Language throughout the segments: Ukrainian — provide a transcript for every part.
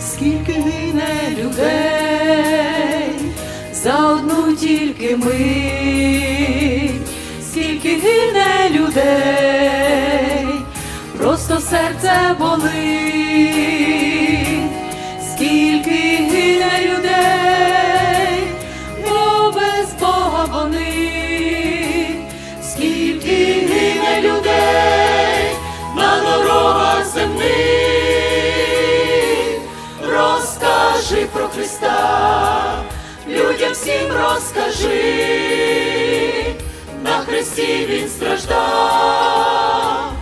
Скільки гине людей за одну тільки ми, скільки гине людей, просто серце болить, Христа, людям всім розкажи, на Христі Він страждав,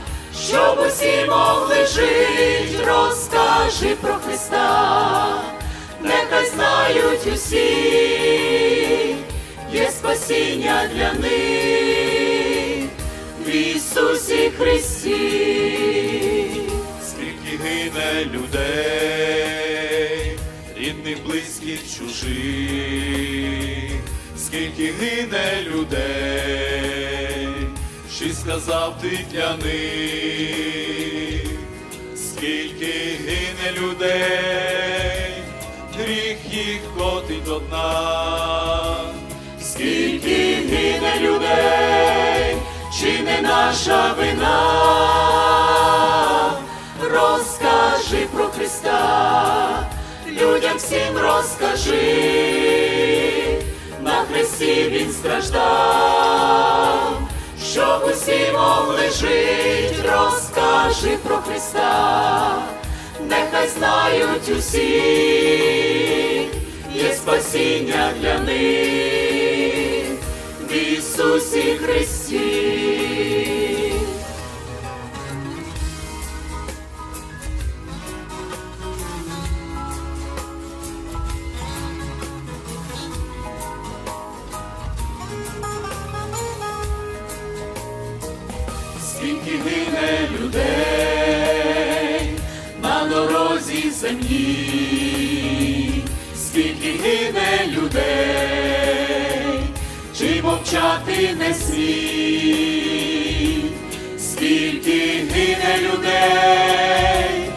щоб усі могли жить, розкажи про Христа, нехай знають усі, є спасіння для них. В Ісусі Христі. Скільки гине людей, рідних, близьких, чужих, скільки гине людей, що сказав ти для них, скільки гине людей, гріх їх котить до дна, Скільки гине людей, чи не наша вина? Розкажи про Христа, людям всім розкажи, на Христі Він страждав, щоб усі могли жить, розкажи про Христа, нехай знають усі. Є спасіння для них. В Ісусі Христі. Скільки гине людей на дорозі землі, скільки гине людей, чи мовчати не слід, скільки гине людей,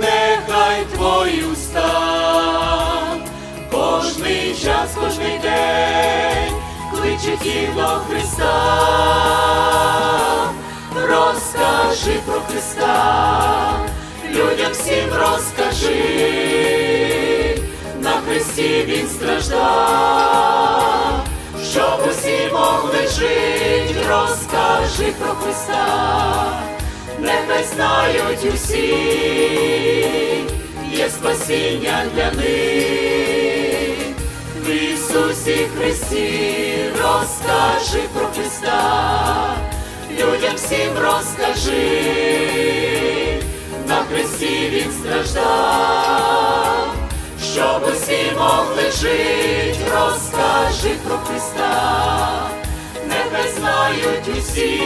нехай твої уста, кожний час, кожний день кличуть їх до Христа. Розкажи про Христа, людям всім розкажи, на Христі Він страждав, щоб усі могли жить, розкажи про Христа, нехай знають усі, є спасіння для них. В Ісусі Христі розкажи про Христа, всім розкажи, на Христі Він страждав, щоб усі могли жить, розкажи про Христа, нехай знають усі,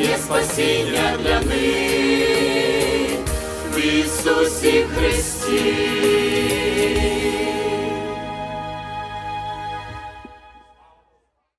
є спасіння для них. В Ісусі Христі.